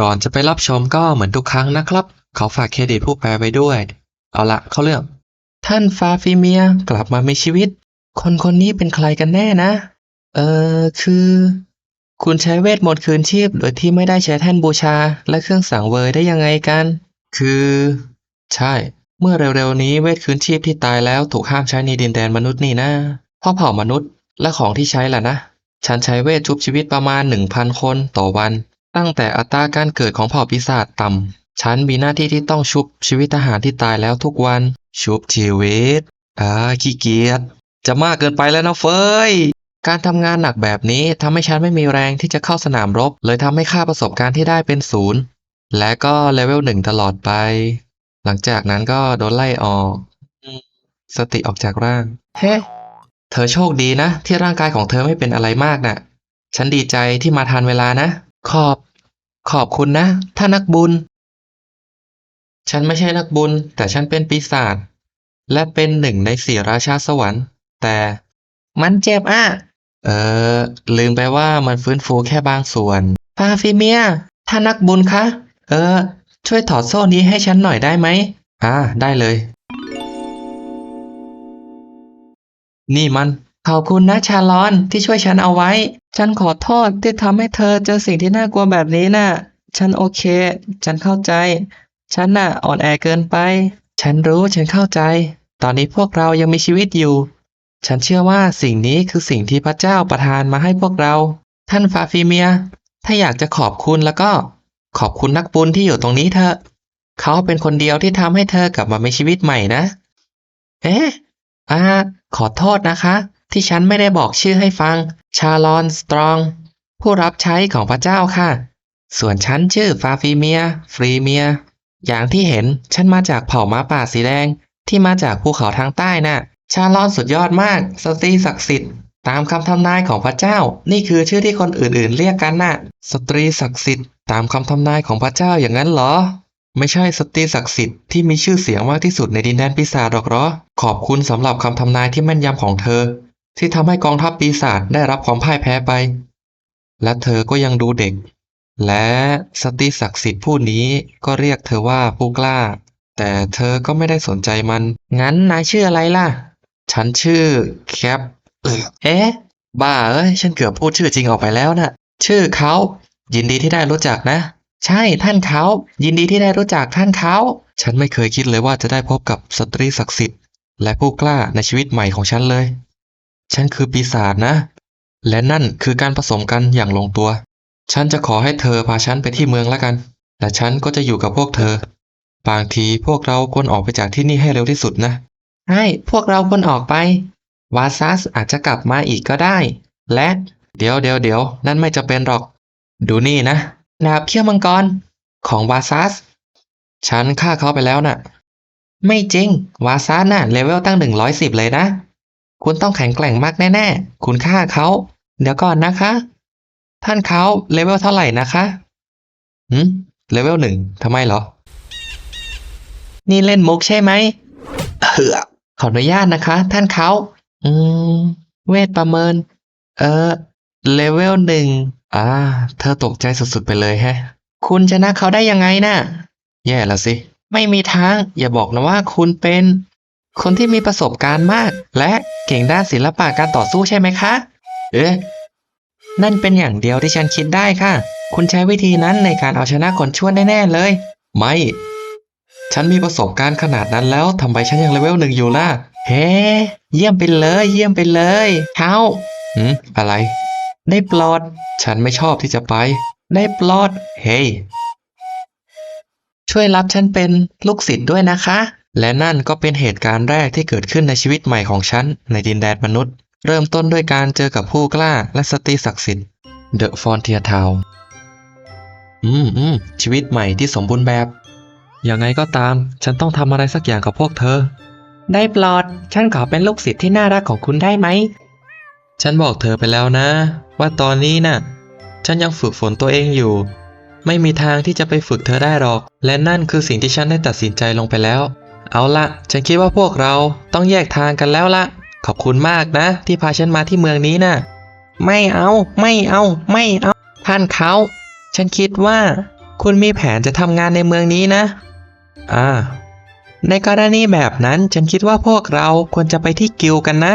ก่อนจะไปรับชมก็เหมือนทุกครั้งนะครับ เขอฝากเครดิตผู้แปลไปด้วย เอาละเข้าเรื่อง ท่านฟาฟิเมียกลับมามีชีวิต คนคนนี้เป็นใครกันแน่นะ เออคือ คุณใช้เวทมนต์คืนชีพ โดยที่ไม่ได้ใช้แท่นบูชา และเครื่องสังเวยได้ยังไงกัน คือ ใช่ เมื่อเร็วๆนี้เวทคืนชีพที่ตายแล้วถูกห้ามใช้ในดินแดนมนุษย์นี่นะพราะเผ่ามนุษย์และของที่ใช้ล่ะนะ ฉันใช้เวทชุบชีวิตประมาณ 1,000 คนต่อวัน ตั้งแต่อัตราการเกิดของเผ่าปีศาจต่ำ ฉันมีหน้าที่ที่ต้องชุบชีวิตทหารที่ตายแล้วทุกวัน ชุบชีวิต อ่า ขี้เกียจ จะมากเกินไปแล้วนะเฟย การทำงานหนักแบบนี้ทำให้ฉันไม่มีแรงที่จะเข้าสนามรบ เลยทำให้ค่าประสบการณ์ที่ได้เป็นศูนย์ และก็เลเวลหนึ่งตลอดไป หลังจากนั้นก็โดนไล่ออก สติออกจากร่าง เฮ้ เธอโชคดีนะ ที่ร่างกายของเธอไม่เป็นอะไรมากน่ะ ฉันดีใจที่มาทันเวลานะ ขอบ ขอบคุณนะท่านนักบุญ ฉันไม่ใช่นักบุญ แต่ฉันเป็นปีศาจและเป็นหนึ่งในสี่ราชาสวรรค์ แต่มันเจ็บอะ เออ ลืมไปว่ามันฟื้นฟูแค่บางส่วนฟาฟิเมียท่านนักบุญคะ เออ ช่วยถอดโซ่นี้ให้ฉันหน่อยได้ไหม อ่า ได้เลย นี่มัน ขอบคุณนะชาลอนที่ช่วยฉันเอาไว้ ฉันขอโทษที่ทำให้เธอเจอสิ่งที่น่ากลัวแบบนี้น่ะ ฉันโอเค ฉันเข้าใจ ฉันน่ะอ่อนแอเกินไป ฉันรู้ฉันเข้าใจ ตอนนี้พวกเรายังมีชีวิตอยู่ ฉันเชื่อว่าสิ่งนี้คือสิ่งที่พระเจ้าประทานมาให้พวกเรา ท่านฟาฟิเมีย ถ้าอยากจะขอบคุณแล้วก็ขอบคุณนักบุญที่อยู่ตรงนี้เถอะ เขาเป็นคนเดียวที่ทำให้เธอกลับมามีชีวิตใหม่นะ เอ๊ะอ่าขอโทษนะคะ ที่ฉันไม่ได้บอกชื่อให้ฟัง ชาลอนสตรอง ผู้รับใช้ของพระเจ้าค่ะ ส่วนฉันชื่อฟาฟิเมีย ฟรีเมีย อย่างที่เห็นฉันมาจากเผ่าม้าป่าสีแดง ที่มาจากภูเขาทางใต้น่ะ ชาลอนสุดยอดมาก สตรีศักดิ์สิทธิ์ ตามคำทำนายของพระเจ้า นี่คือชื่อที่คนอื่นๆ เรียกกันน่ะ สตรีศักดิ์สิทธิ์ตามคำทำนายของพระเจ้าอย่างนั้นเหรอไม่ใช่สตรีศักดิ์สิทธิ์ที่มีชื่อเสียงมากที่สุดในดินแดนปีศาจหรอกเหรอ ขอบคุณสำหรับคำทำนายที่แม่นยำของเธอ ที่ทำให้กองทัพปีศาจได้รับความพ่ายแพ้ไป และเธอก็ยังดูเด็ก และสตรีศักดิ์สิทธิ์ผู้นี้ก็เรียกเธอว่าผู้กล้า แต่เธอก็ไม่ได้สนใจมัน งั้นนายชื่ออะไรล่ะ ฉันชื่อแคปเอ่อเอ๊ะ บ้าเอ้ย ฉันเกือบพูดชื่อจริงออกไปแล้วน่ะ ชื่อเขายินดีที่ได้รู้จักนะ ใช่ท่านเขายินดีที่ได้รู้จักท่านเขาฉันไม่เคยคิดเลยว่าจะได้พบกับสตรีศักดิ์สิทธิ์และผู้กล้าในชีวิตใหม่ของฉันเลย ฉันคือปีศาจนะ และนั่นคือการผสมกันอย่างลงตัว ฉันจะขอให้เธอพาฉันไปที่เมืองแล้วกัน และฉันก็จะอยู่กับพวกเธอ บางทีพวกเราควรออกไปจากที่นี่ให้เร็วที่สุดนะ ใช่ พวกเราควรออกไป วาซัสอาจจะกลับมาอีกก็ได้ และ เดี๋ยวเดี๋ยวเดี๋ยวนั่นไม่จะเป็นหรอก ดูนี่นะดาบเขี้ยวมังกร ของวาซัส ฉันฆ่าเขาไปแล้วน่ะ ไม่จริง วาซัสน่ะเลเวลตั้งหนึ่งร้อยสิบเลยนะ คุณต้องแข็งแกร่งมากแน่ๆ คุณฆ่าเขา เดี๋ยวก่อนนะคะ ท่านเขาเลเวลเท่าไหร่นะคะหืมเลเวลหนึ่งทำไมเหรอ นี่เล่นมุกใช่ไหมเฮ้อขออนุญาตนะคะ ท่านเขาอืม เวทประเมิน เออเลเวลหนึ่งอ่า เธอตกใจสุดๆไปเลยแฮะ คุณชนะเขาได้ยังไงน่ะ แย่ละสิ ไม่มีทาง อย่าบอกนะว่าคุณเป็น คนที่มีประสบการณ์มาก และเก่งด้านศิลปะการต่อสู้ใช่ไหมคะ เอ๊ะ นั่นเป็นอย่างเดียวที่ฉันคิดได้ค่ะ คุณใช้วิธีนั้นในการเอาชนะคนชั่วแน่ๆเลย ไม่ ฉันมีประสบการณ์ขนาดนั้นแล้วทำไมฉันยังเลเวลหนึ่งอยู่ล่ะ เฮ้ เยี่ยมไปเลย เยี่ยมไปเลยเท้าหืมอะไร ได้ปลอด ฉันไม่ชอบที่จะไป ได้ปลอด เฮ้ช่วยรับฉันเป็นลูกศิษย์ด้วยนะคะ และนั่นก็เป็นเหตุการณ์แรกที่เกิดขึ้นในชีวิตใหม่ของฉันในดินแดนมนุษย์ เริ่มต้นด้วยการเจอกับผู้กล้าและสตรีศักดิ์สิทธิ์ The Frontier Town อืมอืมชีวิตใหม่ที่สมบูรณ์แบบยังไงก็ตาม ฉันต้องทำอะไรสักอย่างกับพวกเธอ ได้ปลอด ฉันขอเป็นลูกศิษย์ที่น่ารักของคุณได้ไหม ฉันบอกเธอไปแล้วนะ ว่าตอนนี้น่ะ ฉันยังฝึกฝนตัวเองอยู่ ไม่มีทางที่จะไปฝึกเธอได้หรอก และนั่นคือสิ่งที่ฉันได้ตัดสินใจลงไปแล้ว เอาละฉันคิดว่าพวกเราต้องแยกทางกันแล้วละขอบคุณมากนะ ที่พาฉันมาที่เมืองนี้น่ะ ไม่เอาไม่เอา ไม่เอา ท่านเขาฉันคิดว่า คุณมีแผนจะทำงานในเมืองนี้นะ อ่า ในกรณีแบบนั้นฉันคิดว่าพวกเราควรจะไปที่กิลกันนะ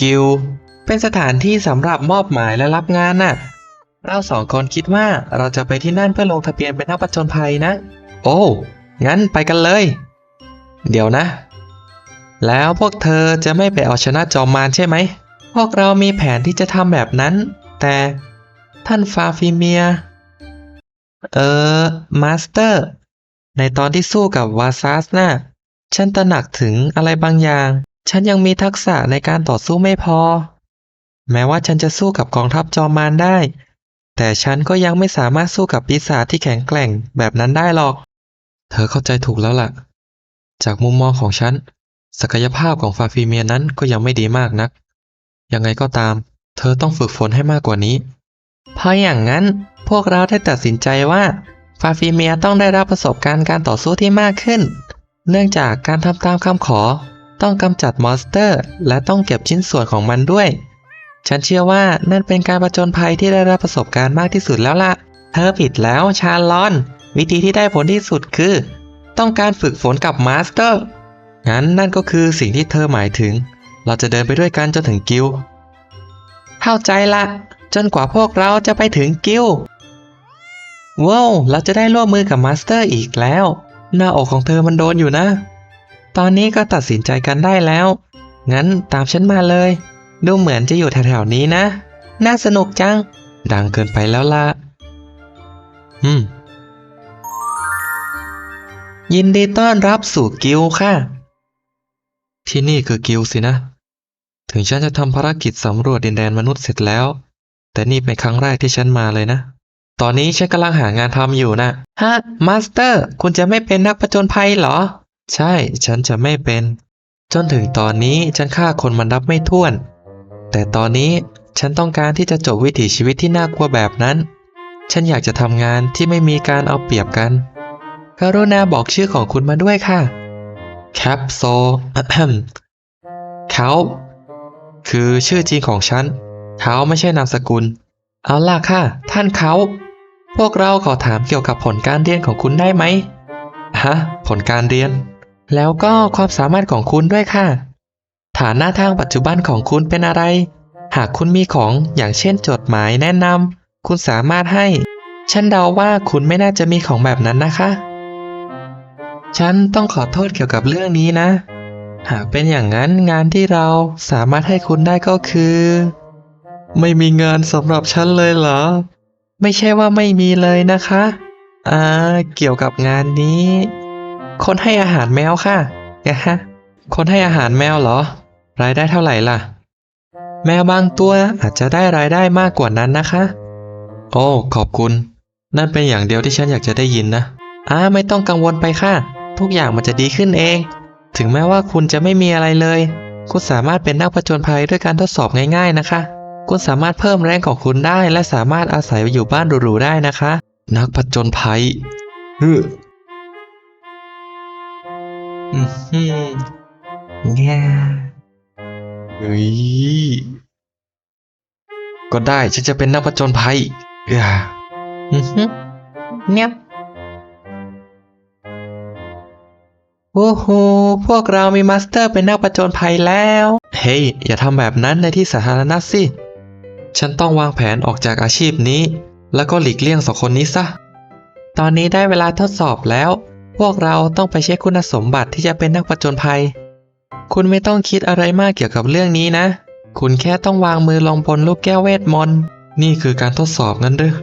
กิลเป็นสถานที่สำหรับมอบหมายและรับงานน่ะ เราสองคนคิดว่าเราจะไปที่นั่นเพื่อลงทะเบียนเป็นนักผจญภัยนะ โอ้ งั้นไปกันเลย เดี๋ยวนะ แล้วพวกเธอจะไม่ไปเอาชนะจอมมารใช่ไหม พวกเรามีแผนที่จะทำแบบนั้น แต่ท่านฟาฟิเมีย เออ มาสเตอร์ ในตอนที่สู้กับวาซัสน่ะฉันตระหนักถึงอะไรบางอย่าง ฉันยังมีทักษะในการต่อสู้ไม่พอ แม้ว่าฉันจะสู้กับกองทัพจอมมารได้ แต่ฉันก็ยังไม่สามารถสู้กับปีศาจที่แข็งแกร่งแบบนั้นได้หรอก เธอเข้าใจถูกแล้วล่ะ จากมุมมองของฉัน ศักยภาพของฟาฟิเมียนั้นก็ยังไม่ดีมากนัก ยังไงก็ตาม เธอต้องฝึกฝนให้มากกว่านี้ เพราะอย่างนั้นพวกเราได้ตัดสินใจว่า ฟาฟิเมียต้องได้รับประสบการณ์การต่อสู้ที่มากขึ้น เนื่องจากการทำตามคำขอ ต้องกำจัดมอนสเตอร์ และต้องเก็บชิ้นส่วนของมันด้วย ฉันเชื่อว่านั่นเป็นการประจนภัยที่ได้รับประสบการณ์มากที่สุดแล้วล่ะ เธอผิดแล้วชาลอน วิธีที่ได้ผลที่สุดคือ ต้องการฝึกฝนกับมาสเตอร์ งั้นนั่นก็คือสิ่งที่เธอหมายถึง เราจะเดินไปด้วยกันจนถึงกิลเข้าใจละ จนกว่าพวกเราจะไปถึงกิลว้าวเราจะได้ร่วมมือกับมาสเตอร์อีกแล้ว หน้าอกของเธอมันโดนอยู่นะ ตอนนี้ก็ตัดสินใจกันได้แล้ว งั้นตามฉันมาเลย ดูเหมือนจะอยู่แถวๆนี้นะ น่าสนุกจัง ดังเกินไปแล้วล่ะ อืม ยินดีต้อนรับสู่กิลด์ค่ะ ที่นี่คือกิลด์สินะ ถึงฉันจะทำภารกิจสำรวจดินแดนมนุษย์เสร็จแล้ว แต่นี่เป็นครั้งแรกที่ฉันมาเลยนะ ตอนนี้ฉันกำลังหางานทำอยู่นะฮะมาสเตอร์ คุณจะไม่เป็นนักผจญภัยเหรอ ใช่ ฉันจะไม่เป็น จนถึงตอนนี้ฉันฆ่าคนมันนับไม่ถ้วน แต่ตอนนี้ฉันต้องการที่จะจบวิถีชีวิตที่น่ากลัวแบบนั้น ฉันอยากจะทำงานที่ไม่มีการเอาเปรียบกัน กรุณาบอกชื่อของคุณมาด้วยค่ะ แคปโซเขาคือชื่อจริงของฉัน เขาไม่ใช่นามสกุล เอาล่ะค่ะ ท่านเขา พวกเราขอถามเกี่ยวกับผลการเรียนของคุณได้ไหม ฮะ ผลการเรียน แล้วก็ความสามารถของคุณด้วยค่ะ ฐานะทางปัจจุบันของคุณเป็นอะไร หากคุณมีของอย่างเช่นจดหมายแนะนำคุณสามารถให้ ฉันเดาว่าคุณไม่น่าจะมีของแบบนั้นนะคะ ฉันต้องขอโทษเกี่ยวกับเรื่องนี้นะ หากเป็นอย่างนั้นงานที่เราสามารถให้คุณได้ก็คือ ไม่มีงานสำหรับฉันเลยเหรอ ไม่ใช่ว่าไม่มีเลยนะคะ อ่า เกี่ยวกับงานนี้ คนให้อาหารแมวค่ะนะฮะคนให้อาหารแมวเหรอ รายได้เท่าไหร่ล่ะ แมวบางตัวอาจจะได้รายได้มากกว่านั้นนะคะ โอ้ ขอบคุณ นั่นเป็นอย่างเดียวที่ฉันอยากจะได้ยินนะอ่าไม่ต้องกังวลไปค่ะ ทุกอย่างมันจะดีขึ้นเอง ถึงแม้ว่าคุณจะไม่มีอะไรเลย คุณสามารถเป็นนักผจญภัยด้วยการทดสอบง่ายๆนะคะ คุณสามารถเพิ่มแรงของคุณได้ และสามารถอาศัยอยู่บ้านหรูๆได้นะคะ นักผจญภัยฮึอือหือแง่เฮ้ยก็ได้ฉันจะเป็นนักผจญภัยเอ้ออือหือเนี่ย โอ้โห พวกเรามีมาสเตอร์เป็นนักผจญภัยแล้ว เฮ้ยอย่าทำแบบนั้นในที่สาธารณะสิ ฉันต้องวางแผนออกจากอาชีพนี้ แล้วก็หลีกเลี่ยงสองคนนี้ซะ ตอนนี้ได้เวลาทดสอบแล้ว พวกเราต้องไปเช็คคุณสมบัติที่จะเป็นนักผจญภัย คุณไม่ต้องคิดอะไรมากเกี่ยวกับเรื่องนี้นะ คุณแค่ต้องวางมือลงบนลูกแก้วเวทมนต์ นี่คือการทดสอบงั้นหรือ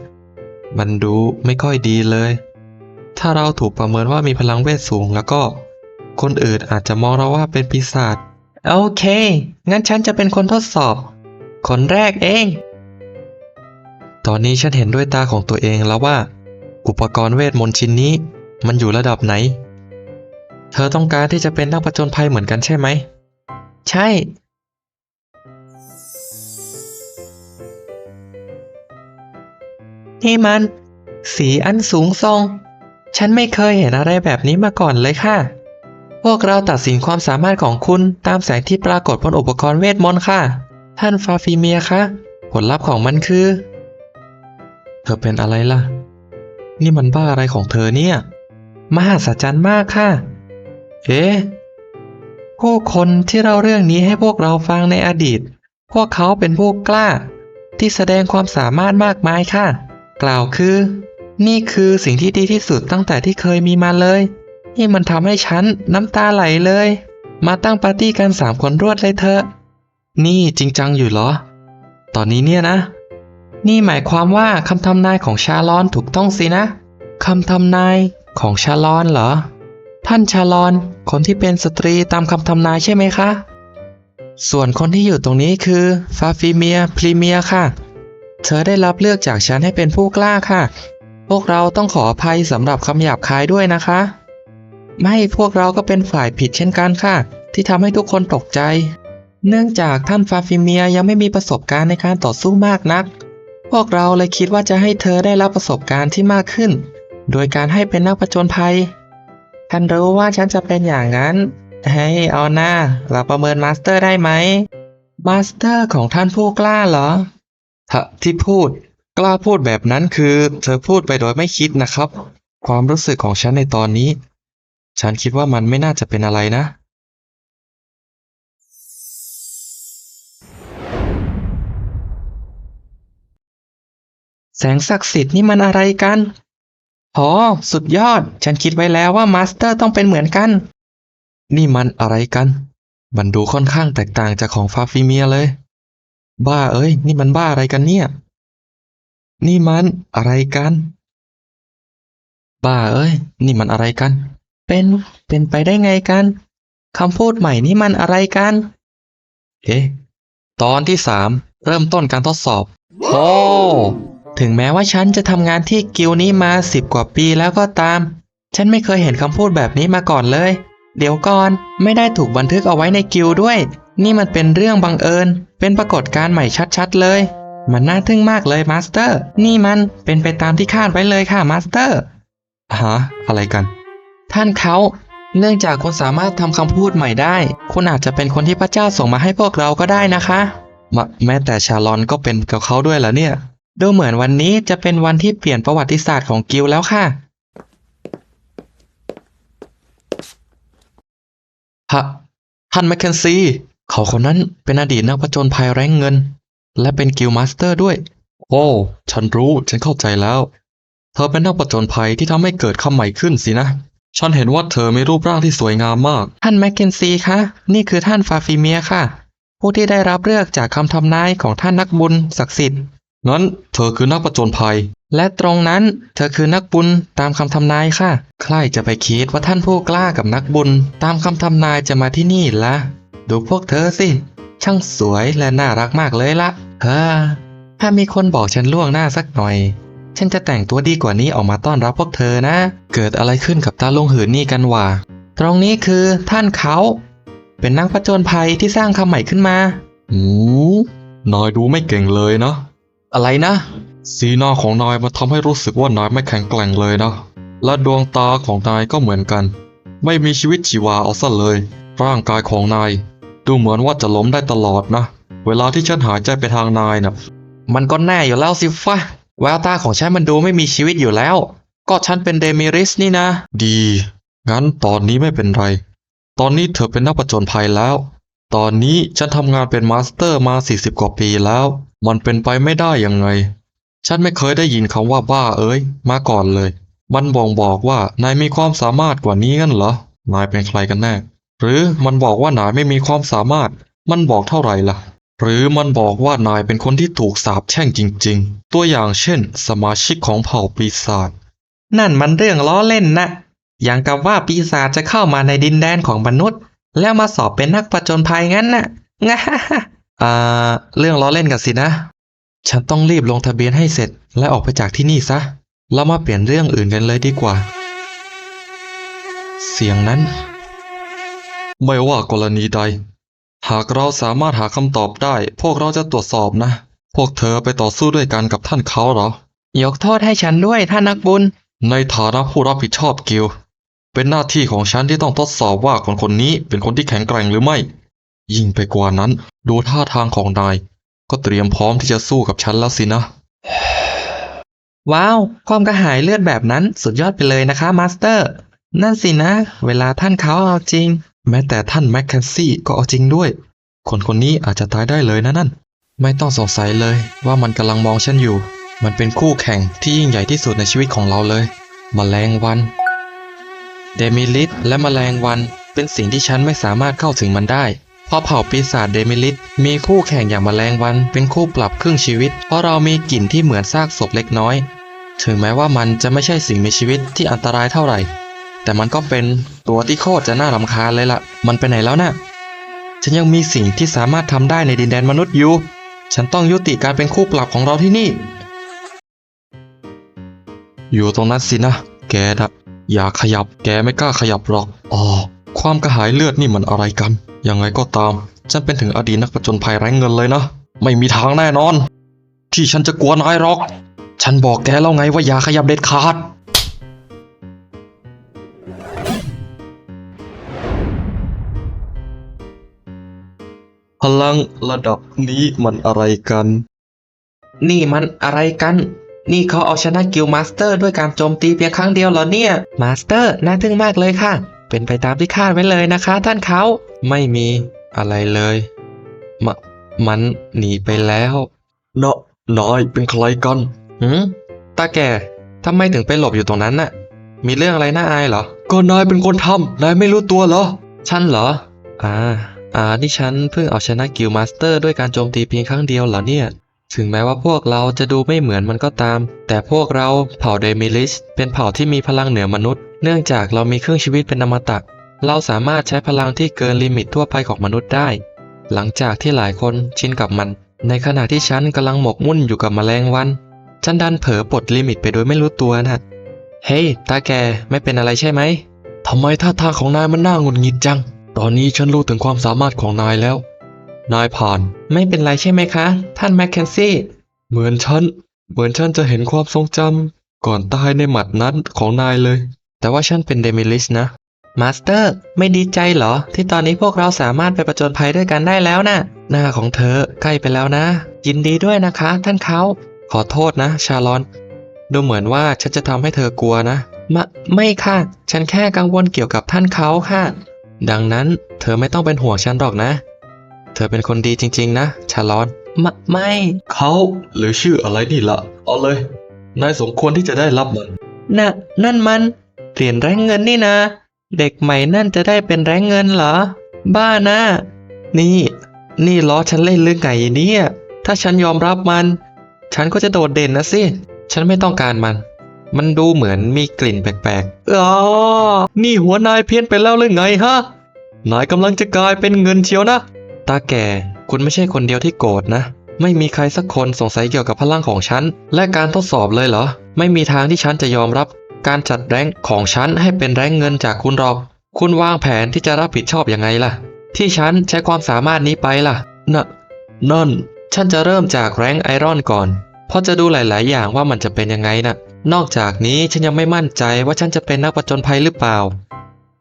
มันดูไม่ค่อยดีเลย ถ้าเราถูกประเมินว่ามีพลังเวทสูงแล้วก็ คนอื่นอาจจะมองเราว่าเป็นปีศาจ โอเค งั้นฉันจะเป็นคนทดสอบ คนแรกเอง ตอนนี้ฉันเห็นด้วยตาของตัวเองแล้วว่า อุปกรณ์เวทมนต์ชิ้นนี้ มันอยู่ระดับไหน เธอต้องการที่จะเป็นนักผจญภัยเหมือนกันใช่ไหม ใช่ นี่มัน สีอันสูงทรง ฉันไม่เคยเห็นอะไรแบบนี้มาก่อนเลยค่ะ พวกเราตัดสินความสามารถของคุณตามแสงที่ปรากฏบนอุปกรณ์เวทมนต์ค่ะ ท่านฟาฟิเมียคะ ผลลัพธ์ของมันคือ เธอเป็นอะไรล่ะ นี่มันบ้าอะไรของเธอเนี่ย มหัศจรรย์มากค่ะ เอ๊ะผู้คนที่เล่าเรื่องนี้ให้พวกเราฟังในอดีต พวกเขาเป็นผู้กล้า ที่แสดงความสามารถมากมายค่ะ กล่าวคือ นี่คือสิ่งที่ดีที่สุดตั้งแต่ที่เคยมีมาเลย นี่มันทำให้ฉันน้ำตาไหลเลย มาตั้งปาร์ตี้กันสามคนรวดเลยเถอะ นี่จริงจังอยู่เหรอ ตอนนี้เนี่ยนะ นี่หมายความว่าคำทำนายของชาลอนถูกต้องสินะคำทำนายของชาลอนเหรอ ท่านชาลอน คนที่เป็นสตรีตามคำทำนายใช่ไหมคะ ส่วนคนที่อยู่ตรงนี้คือฟาฟิเมียพรีเมียค่ะ เธอได้รับเลือกจากฉันให้เป็นผู้กล้าค่ะ พวกเราต้องขออภัยสำหรับคำหยาบคายด้วยนะคะ ไม่พวกเราก็เป็นฝ่ายผิดเช่นกันค่ะ ที่ทำให้ทุกคนตกใจ เนื่องจากท่านฟาฟิเมียยังไม่มีประสบการณ์ในการต่อสู้มากนัก พวกเราเลยคิดว่าจะให้เธอได้รับประสบการณ์ที่มากขึ้น โดยการให้เป็นนักผจญภัยท่านรู้ว่าฉันจะเป็นอย่างนั้นเฮ้ยเอาหน้า เราประเมินมาสเตอร์ได้ไหมมาสเตอร์ของท่านผู้กล้าเหรอทะที่พูด กล้าพูดแบบนั้นคือ เธอพูดไปโดยไม่คิดนะครับ ความรู้สึกของฉันในตอนนี้ ฉันคิดว่ามันไม่น่าจะเป็นอะไรนะ แสงศักดิ์สิทธิ์นี่มันอะไรกันโอสุดยอด ฉันคิดไว้แล้วว่ามาสเตอร์ต้องเป็นเหมือนกัน นี่มันอะไรกัน มันดูค่อนข้างแตกต่างจากของฟาฟิเมียเลย บ้าเอ้ย นี่มันบ้าอะไรกันเนี่ย นี่มันอะไรกัน บ้าเอ้ย นี่มันอะไรกัน เป็น เป็นไปได้ไงกัน คำพูดใหม่นี่มันอะไรกัน เอ๊ะ ตอนที่สามเริ่มต้นการทดสอบ โอ้ ถึงแม้ว่าฉันจะทำงานที่กิลด์นี้มาสิบกว่าปีแล้วก็ตาม ฉันไม่เคยเห็นคำพูดแบบนี้มาก่อนเลย เดี๋ยวก่อน ไม่ได้ถูกบันทึกเอาไว้ในกิลด์ด้วย นี่มันเป็นเรื่องบังเอิญ เป็นปรากฏการณ์ใหม่ชัดๆเลย มันน่าทึ่งมากเลยมาสเตอร์ นี่มันเป็นไปตามที่คาดไว้เลยค่ะมาสเตอร์ฮะอะไรกัน ท่านเขา เนื่องจากคุณสามารถทำคำพูดใหม่ได้ คุณอาจจะเป็นคนที่พระเจ้าส่งมาให้พวกเราก็ได้นะคะมแม้แต่ชาลอนก็เป็นกับเขาด้วยเหรอเนี่ย ดูเหมือนวันนี้จะเป็นวันที่เปลี่ยนประวัติศาสตร์ของกิลแล้วค่ะ ฮะ ท่านแมคเคนซี เขาคนนั้นเป็นอดีตนักผจญภัยแรงเงิน และเป็นกิลมาสเตอร์ด้วย โอ้ ฉันรู้ ฉันเข้าใจแล้ว เธอเป็นนักผจญภัยที่ทำให้เกิดคำใหม่ขึ้นสินะ ฉันเห็นว่าเธอมีรูปร่างที่สวยงามมาก ท่านแมคเคนซีคะ นี่คือท่านฟาฟิเมียค่ะ ผู้ที่ได้รับเลือกจากคำทำนายของท่านนักบุญศักดิ์สิทธิ์ งั้นเธอคือนักผจญภัย และตรงนั้นเธอคือนักบุญตามคำทำนายค่ะ ใครจะไปคิดว่าท่านผู้กล้ากับนักบุญ ตามคำทำนายจะมาที่นี่ละดูพวกเธอสิ ช่างสวยและน่ารักมากเลยละเฮ้อถ้ามีคนบอกฉันล่วงหน้าสักหน่อย ฉันจะแต่งตัวดีกว่านี้ออกมาต้อนรับพวกเธอนะ เกิดอะไรขึ้นกับตาลงหืนนี่กันวะตรงนี้คือท่านเขา เป็นนักผจญภัยที่สร้างคำใหม่ขึ้นมาหูนายดูไม่เก่งเลยนะอะไรนะ สีหน้าของนายมันทำให้รู้สึกว่านายไม่แข็งแกร่งเลยนะและดวงตาของนายก็เหมือนกัน ไม่มีชีวิตชีวาเอาซะเลย ร่างกายของนาย ดูเหมือนว่าจะล้มได้ตลอดนะ เวลาที่ฉันหายใจไปทางนายนะ่ะมันก็แน่อยู่แล้วสิฟะ แววตาของฉันมันดูไม่มีชีวิตอยู่แล้ว ก็ฉันเป็นเดมิริสนี่นะ ดี งั้นตอนนี้ไม่เป็นไร ตอนนี้เธอเป็นนักผจญภัยแล้ว ตอนนี้ฉันทำงานเป็นมาสเตอร์มา 40 กว่าปีแล้ว มันเป็นไปไม่ได้ยังไง ฉันไม่เคยได้ยินคำว่าบ้าเอ้ย มาก่อนเลย มันบ่งบอกว่านายมีความสามารถกว่านี้งั้นเหรอ นายเป็นใครกันแน่ หรือมันบอกว่านายไม่มีความสามารถ มันบอกเท่าไหร่ล่ะ หรือมันบอกว่านายเป็นคนที่ถูกสาปแช่งจริง ๆ ตัวอย่างเช่น สมาชิกของเผ่าปีศาจ นั่นมันเรื่องล้อเล่นนะ อย่างกับว่าปีศาจจะเข้ามาในดินแดนของมนุษย์ แล้วมาสอบเป็นนักผจญภัยงั้นน่ะงะฮ่าฮ่าอ่า เรื่องล้อเล่นกันสินะ ฉันต้องรีบลงทะเบียนให้เสร็จและออกไปจากที่นี่ซะ แล้วมาเปลี่ยนเรื่องอื่นกันเลยดีกว่า เสียงนั้น ไม่ว่ากรณีใด หากเราสามารถหาคำตอบได้ พวกเราจะตรวจสอบนะ พวกเธอไปต่อสู้ด้วยกันกับท่านเขาเหรอ ยกโทษให้ฉันด้วยท่านนักบุญ ในฐานะผู้รับผิดชอบกิลด์เป็นหน้าที่ของฉันที่ต้องทดสอบว่าคนคนนี้เป็นคนที่แข็งแกร่งหรือไม่ ยิ่งไปกว่านั้น ดูท่าทางของนาย ก็เตรียมพร้อมที่จะสู้กับฉันแล้วสินะ ว้าว ความกระหายเลือดแบบนั้นสุดยอดไปเลยนะคะมาสเตอร์ นั่นสินะ เวลาท่านเขาเอาจริง แม้แต่ท่านแมคเคนซี่ก็เอาจริงด้วย คนคนนี้อาจจะตายได้เลยนะนั่น ไม่ต้องสงสัยเลยว่ามันกำลังมองฉันอยู่ มันเป็นคู่แข่งที่ยิ่งใหญ่ที่สุดในชีวิตของเราเลยแมลงวัน เดมิลิสและแมลงวันเป็นสิ่งที่ฉันไม่สามารถเข้าถึงมันได้ เพราะเผ่าปีศาจเดมิลิสมีคู่แข่งอย่างแมลงวันเป็นคู่ปรับครึ่งชีวิต เพราะเรามีกลิ่นที่เหมือนซากศพเล็กน้อย ถึงแม้ว่ามันจะไม่ใช่สิ่งมีชีวิตที่อันตรายเท่าไหร่ แต่มันก็เป็นตัวที่โคตรจะน่ารำคาญเลยล่ะ มันไปไหนแล้วนะ่ะ ฉันยังมีสิ่งที่สามารถทำได้ในดินแดนมนุษย์อยู่ ฉันต้องยุติการเป็นคู่ปรับของเราที่นี่ อยู่ตรงนั้นสินะ แกนะอย่าขยับ แกไม่กล้าขยับหรอก อ๋อ ความกระหายเลือดนี่มันอะไรกัน ยังไงก็ตาม ฉันเป็นถึงอดีตนักผจญภัยไร้เงินเลยนะ ไม่มีทางแน่นอน ที่ฉันจะกลัวนายหรอก ฉันบอกแกแล้วไงว่าอย่าขยับเด็ดขาด ลังระดับนี้มันอะไรกัน นี่มันอะไรกัน นี่เขาเอาชนะกิลมาสเตอร์ด้วยการโจมตีเพียงครั้งเดียวเหรอเนี่ย มาสเตอร์น่าทึ่งมากเลยค่ะ เป็นไปตามที่คาดไว้เลยนะคะ ท่านเขาไม่มีอะไรเลยมมันหนีไปแล้วเนาะนายเป็นใครกันหืมตาแก่ทำไมถึงไปหลบอยู่ตรงนั้นน่ะ มีเรื่องอะไรน่าอายเหรอ ก็นายเป็นคนทำนายไม่รู้ตัวเหรอ ฉันเหรอ อ่า อ่า นี่ฉันเพิ่งเอาชนะกิลมาสเตอร์ด้วยการโจมตีเพียงครั้งเดียวเหรอเนี่ย ถึงแม้ว่าพวกเราจะดูไม่เหมือนมันก็ตาม แต่พวกเราเผ่าเดมิลิสเป็นเผ่าที่มีพลังเหนือมนุษย์ เนื่องจากเรามีเครื่องชีวิตเป็นอมตะ เราสามารถใช้พลังที่เกินลิมิตทั่วไปของมนุษย์ได้ หลังจากที่หลายคนชินกับมัน ในขณะที่ฉันกำลังหมกมุ่นอยู่กับแมลงวัน ฉันดันเผลอปลดลิมิตไปโดยไม่รู้ตัวนะเฮ้ย ตาแกไม่เป็นอะไรใช่ไหมทำไมท่าทางของนายมันน่าหงุดหงิดจัง ตอนนี้ฉันรู้ถึงความสามารถของนายแล้ว นายผ่าน ไม่เป็นไรใช่ไหมคะ ท่านแมคเคนซี่ เหมือนฉัน เหมือนฉันจะเห็นความทรงจำก่อนตายในหมัดนั้นของนายเลย แต่ว่าฉันเป็นเดมิลิสนะ มาสเตอร์ ไม่ดีใจเหรอ ที่ตอนนี้พวกเราสามารถไปประจนภัยด้วยกันได้แล้วนะ่ะ หน้าของเธอใกล้ไปแล้วนะ ยินดีด้วยนะคะ ท่านเขา ขอโทษนะ ชาลอน ดูเหมือนว่าฉันจะทำให้เธอกลัวนะมะไม่ค่ะ ฉันแค่กังวลเกี่ยวกับท่านเขาค่ะ ดังนั้นเธอไม่ต้องเป็นห่วงฉันหรอกนะ เธอเป็นคนดีจริงๆนะ ชาลอนมะไม่ เขาหรือชื่ออะไรนี่ละเอาเลย นายสมควรที่จะได้รับมันน่ะนั่นมันเหรียญแรงเงินนี่นะ เด็กใหม่นั่นจะได้เป็นแรงเงินเหรอ บ้านะ นี่ นี่ล้อฉันเล่นหรือไงเนี่ย ถ้าฉันยอมรับมัน ฉันก็จะโดดเด่นนะสิ ฉันไม่ต้องการมัน มันดูเหมือนมีกลิ่นแปลกๆอ๋อนี่หัวนายเพี้ยนไปแล้วหรือไงฮะ นายกำลังจะกลายเป็นเงินเชียวนะ ตาแก่คุณไม่ใช่คนเดียวที่โกรธนะ ไม่มีใครสักคนสงสัยเกี่ยวกับพลังของฉัน และการทดสอบเลยเหรอ ไม่มีทางที่ฉันจะยอมรับ การจัดแรงของฉันให้เป็นแรงเงินจากคุณหรอก คุณวางแผนที่จะรับผิดชอบยังไงล่ะ ที่ฉันใช้ความสามารถนี้ไปล่ะน่ะนั่น ฉันจะเริ่มจากแรงไอรอนก่อน เพราะจะดูหลาย ๆ อย่างว่ามันจะเป็นยังไงน่ะ นอกจากนี้ฉันยังไม่มั่นใจว่าฉันจะเป็นนักผจญภัยหรือเปล่า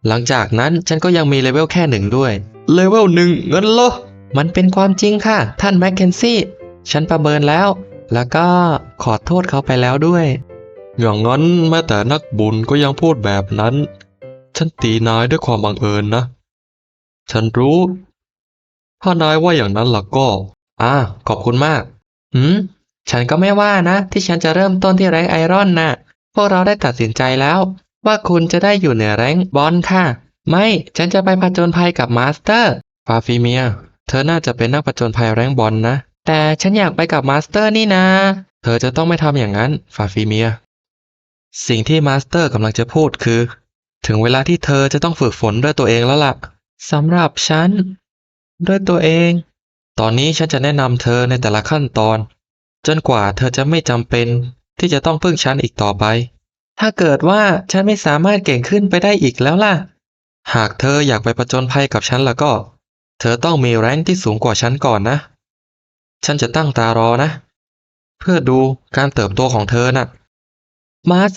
หลังจากนั้นฉันก็ยังมีเลเวลแค่หนึ่งด้วย เลเวลหนึ่งเงินเหรอมันเป็นความจริงค่ะ ท่านแมคเคนซี่ ฉันประเมินแล้ว แล้วก็ขอโทษเขาไปแล้วด้วย อย่างนั้นแม้แต่นักบุญก็ยังพูดแบบนั้น ฉันตีนายด้วยความบังเอิญนะ ฉันรู้ ถ้านายว่าอย่างนั้นล่ะก็ อ่าขอบคุณมากหืม ฉันก็ไม่ว่านะ ที่ฉันจะเริ่มต้นที่แรงไอรอนน่ะ พวกเราได้ตัดสินใจแล้ว ว่าคุณจะได้อยู่เหนือแรงบอลค่ะ ไม่ฉันจะไปผจญภัยกับมาสเตอร์ฟาฟิเมีย เธอน่าจะเป็นนักผจญภัยแรงบอลนะ แต่ฉันอยากไปกับมาสเตอร์นี่นะ เธอจะต้องไม่ทำอย่างนั้นฟาฟิเมีย สิ่งที่มาสเตอร์กำลังจะพูดคือ ถึงเวลาที่เธอจะต้องฝึกฝนด้วยตัวเองแล้วล่ะสำหรับฉัน ด้วยตัวเอง ตอนนี้ฉันจะแนะนำเธอในแต่ละขั้นตอน จนกว่าเธอจะไม่จำเป็นที่จะต้องพึ่งฉันอีกต่อไป ถ้าเกิดว่าฉันไม่สามารถเก่งขึ้นไปได้อีกแล้วล่ะ หากเธออยากไปผจญภัยกับฉันแล้วก็ เธอต้องมีแรงค์ที่สูงกว่าฉันก่อนนะ ฉันจะตั้งตารอนะ เพื่อดูการเติบโตของเธอน่ะ มาส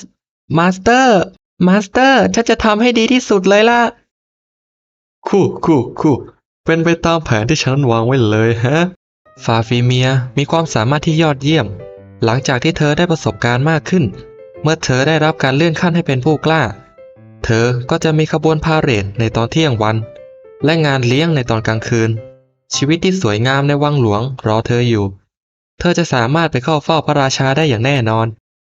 มาสเตอร์ มาสเตอร์ ฉันจะทำให้ดีที่สุดเลยล่ะ คู่คู่คู่เป็นไปตามแผนที่ฉันวางไว้เลยฮะ ฟาฟิเมียมีความสามารถที่ยอดเยี่ยม หลังจากที่เธอได้ประสบการณ์มากขึ้น เมื่อเธอได้รับการเลื่อนขั้นให้เป็นผู้กล้า เธอก็จะมีขบวนพาเหรดในตอนเที่ยงวัน และงานเลี้ยงในตอนกลางคืน ชีวิตที่สวยงามในวังหลวงรอเธออยู่ เธอจะสามารถไปเข้าเฝ้าพระราชาได้อย่างแน่นอน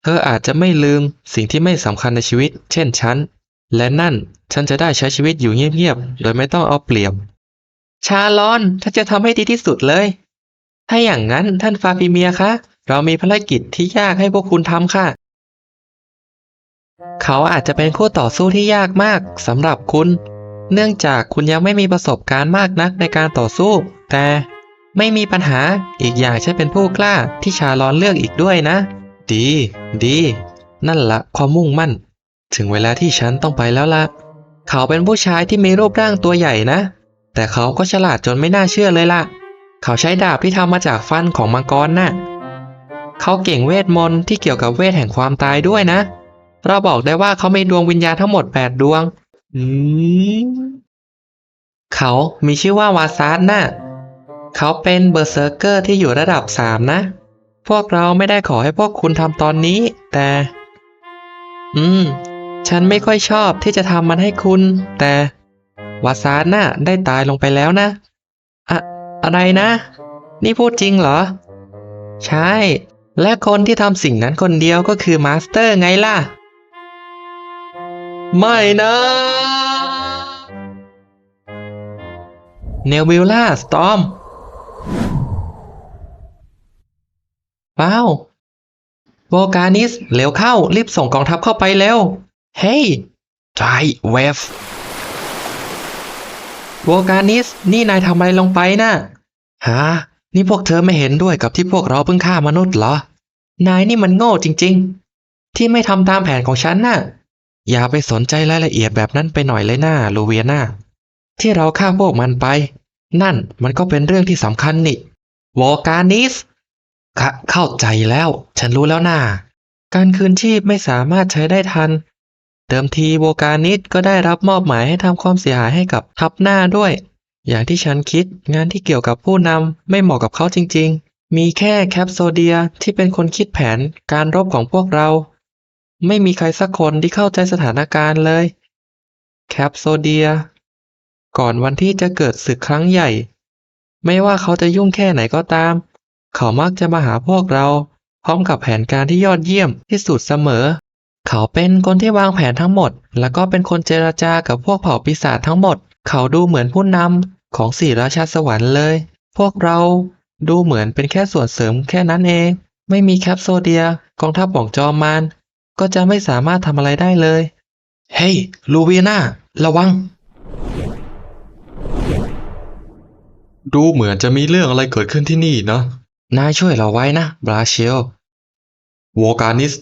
เธออาจจะไม่ลืมสิ่งที่ไม่สำคัญในชีวิต เช่นฉัน และนั่นฉันจะได้ใช้ชีวิตอยู่เงียบๆ โดยไม่ต้องเอาเปรียบ ชาลอนท่านจะทำให้ดีที่สุดเลย ถ้าอย่างนั้นท่านฟาฟิเมียคะ เรามีภารกิจที่ยากให้พวกคุณทำค่ะ เขาอาจจะเป็นคู่ต่อสู้ที่ยากมากสำหรับคุณ เนื่องจากคุณยังไม่มีประสบการณ์มากนักในการต่อสู้ แต่ไม่มีปัญหาอีกอย่างฉันเป็นผู้กล้าที่ชาลอนเลือกอีกด้วยนะ ดี ดี นั่นละความมุ่งมั่น ถึงเวลาที่ฉันต้องไปแล้วละเขาเป็นผู้ชายที่มีรูปร่างตัวใหญ่นะ แต่เขาก็ฉลาดจนไม่น่าเชื่อเลยล่ะ เขาใช้ดาบที่ทำมาจากฟันของมังกรน่ะ เขาเก่งเวทมนต์ที่เกี่ยวกับเวทแห่งความตายด้วยนะ เราบอกได้ว่าเขามีดวงวิญญาณทั้งหมด 8 ดวงอืมเขามีชื่อว่าวาซาร์ดน่ะ เขาเป็นเบอร์เซอร์เกอร์ที่อยู่ระดับ 3 นะ พวกเราไม่ได้ขอให้พวกคุณทำตอนนี้ แต่ อืม ฉันไม่ค่อยชอบที่จะทำมันให้คุณ แต่วาซาร์ดน่ะได้ตายลงไปแล้วนะ อะไรนะ นี่พูดจริงเหรอ ใช่ และคนที่ทำสิ่งนั้นคนเดียวก็คือมาสเตอร์ไงล่ะ ไม่นะ เนวิลล่าสตอมเป้าโวกานิสเร็วเข้ารีบส่งกองทัพเข้าไปเร็ว เฮ้ยใช่เวฟ โวการนิส นี่นายทำอะไรลงไปนะ่ะฮะนี่พวกเธอไม่เห็นด้วยกับที่พวกเราเพิ่งฆ่ามนุษย์เหรอ นายนี่มันโง่จริง ๆ ที่ไม่ทำตามแผนของฉันน่ะ อย่าไปสนใจรายละเอียดแบบนั้นไปหน่อยเลยนะลูเวียนาที่เราฆ่าพวกมันไป นั่นมันก็เป็นเรื่องที่สำคัญนี่วอการนิสเข้าใจแล้ว ฉันรู้แล้วนะการคืนชีพไม่สามารถใช้ได้ทัน เดิมทีโวกานิสก็ได้รับมอบหมายให้ทำความเสียหายให้กับทัพหน้าด้วย อย่างที่ฉันคิดงานที่เกี่ยวกับผู้นำไม่เหมาะกับเขาจริง ๆ มีแค่แคปโซเดียที่เป็นคนคิดแผนการรบของพวกเรา ไม่มีใครสักคนที่เข้าใจสถานการณ์เลย แคปโซเดีย ก่อนวันที่จะเกิดศึกครั้งใหญ่ ไม่ว่าเขาจะยุ่งแค่ไหนก็ตาม เขามักจะมาหาพวกเรา พร้อมกับแผนการที่ยอดเยี่ยมที่สุดเสมอ เขาเป็นคนที่วางแผนทั้งหมด แล้วก็เป็นคนเจรจากับพวกเผ่าปีศาจทั้งหมด เขาดูเหมือนผู้นำของสี่ราชาสวรรค์เลย พวกเราดูเหมือนเป็นแค่ส่วนเสริมแค่นั้นเอง ไม่มีแคปโซเดียกองทัพของจอมมารก็จะไม่สามารถทำอะไรได้เลย เฮ้ยลูเวียนาระวัง ดูเหมือนจะมีเรื่องอะไรเกิดขึ้นที่นี่นะ นายช่วยเราไว้นะบราเชลโวการนิส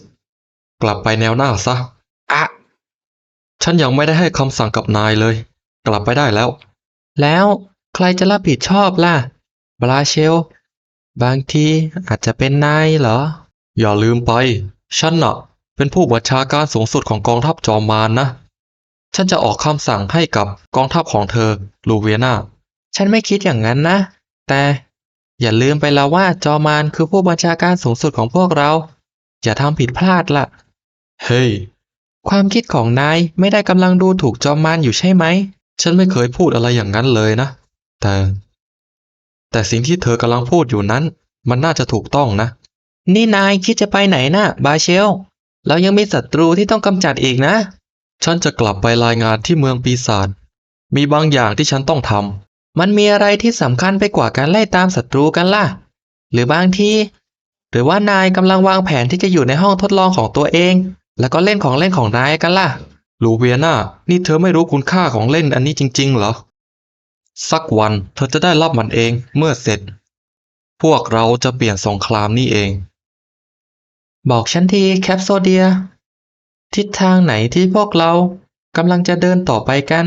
กลับไปแนวหน้าซะ อะ ฉันยังไม่ได้ให้คำสั่งกับนายเลย กลับไปได้แล้ว แล้วใครจะรับผิดชอบล่ะ บราเชล บางทีอาจจะเป็นนายเหรอ อย่าลืมไป ฉันน่ะ เป็นผู้บัญชาการสูงสุดของกองทัพจอมมารนะฉันจะออกคำสั่งให้กับกองทัพของเธอ ลูเวียนาฉันไม่คิดอย่างนั้นนะ แต่อย่าลืมไปแล้วว่าจอมานคือผู้บัญชาการสูงสุดของพวกเรา อย่าทำผิดพลาดล่ะ เฮ้ย ความคิดของนายไม่ได้กำลังดูถูกจอมมารอยู่ใช่ไหม ฉันไม่เคยพูดอะไรอย่างนั้นเลยนะ แต่ แต่สิ่งที่เธอกำลังพูดอยู่นั้น มันน่าจะถูกต้องนะ นี่นายคิดจะไปไหนนะบาเชล เรายังมีศัตรูที่ต้องกำจัดอีกนะ ฉันจะกลับไปรายงานที่เมืองปีศาจ มีบางอย่างที่ฉันต้องทมันมีอะไรที่สำคัญไปกว่าการไล่ตามศัตรูกันล่ะ หรือบางที หรือว่านายกำลังวางแผนที่จะอยู่ในห้องทดลองของตัวเอง แล้วก็เล่นของเล่นของนายกันล่ะ ลูเวียนานี่เธอไม่รู้คุณค่าของเล่นอันนี้จริง ๆ เหรอ สักวันเธอจะได้รับมันเองเมื่อเสร็จ พวกเราจะเปลี่ยนสงครามนี่เอง บอกฉันทีแคปโซเดีย ทิศทางไหนที่พวกเรากำลังจะเดินต่อไปกัน